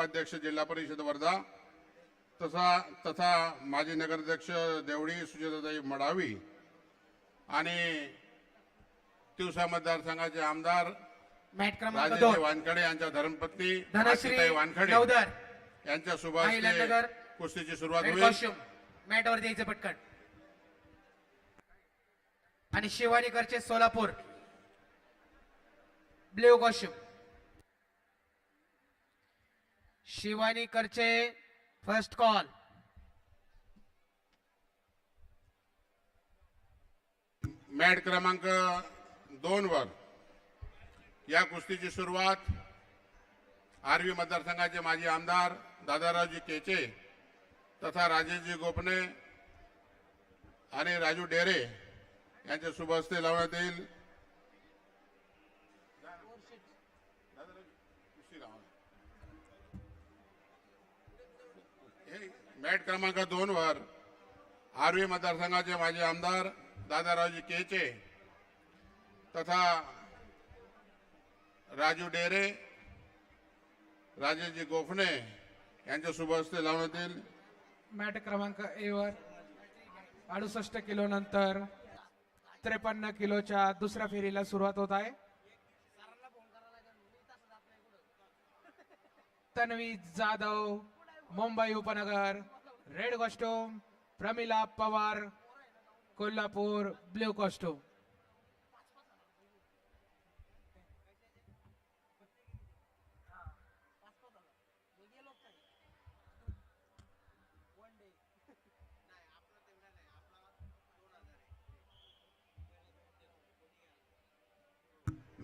उपाध्यक्ष जिल्हा परिषद वर्धा तसा तथा माजी नगराध्यक्ष देवडी सुजाताताई मडावी आणि तिवसा मतदारसंघाचे आमदार वानखडे यांच्या धर्मपत्नी वानखडे यांच्या अहिल्यानगर. कुस्तीची सुरुवात होईल. मॅटवर द्यायचं पटकन. आणि शिवानीकरचे सोलापूर. ब्ल्यू कॉस्ट्युम शिवानी करचे फर्स्ट कॉल मॅट क्रमांक दोन वर. या कुस्तीची सुरुवात आर्वी मतदारसंघाचे माजी आमदार दादारावजी केचे तथा राजेशजी गोपने आणि राजू डेरे यांच्या शुभ हस्ते लावण्यात येईल. मॅट क्रमांक दोन वर आर्वी मतदारसंघाचे माजी आमदार दादारावजी केचे तथा राजू डेरे राजेशजी गोफणे यांच्या शुभ हस्ते लावण्यात येईल. मॅट क्रमांक ए वर अडुसष्ट किलो नंतर त्रेपन्न किलोच्या दुसऱ्या फेरीला सुरुवात होत आहे. तन्वी जाधव मुंबई उपनगर red costume Pramila Pawar Kolhapur blue costume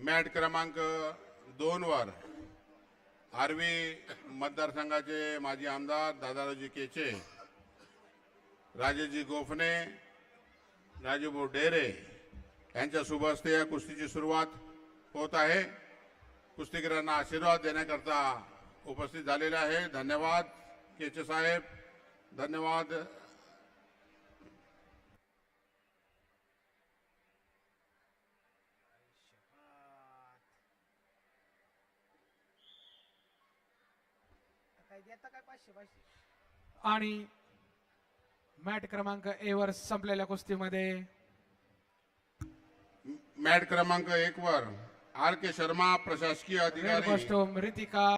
mat क्रमांक दोन वर. आर्वी मतदारसंघाचे माजी आमदार दादारावजी केचे राजेजी गोफणे राजूभाऊ डेरे यांच्या शुभ हस्ते या कुस्तीची सुरुवात होत आहे. कुस्तीगिरांना आशीर्वाद देण्याकरता उपस्थित झालेले आहे. धन्यवाद केचे साहेब. धन्यवाद आणि मॅट क्रमांक ए वर संपलेल्या कुस्तीमध्ये मॅट क्रमांक एक वर आर के शर्मा प्रशासकीय अधिकारी. रितिका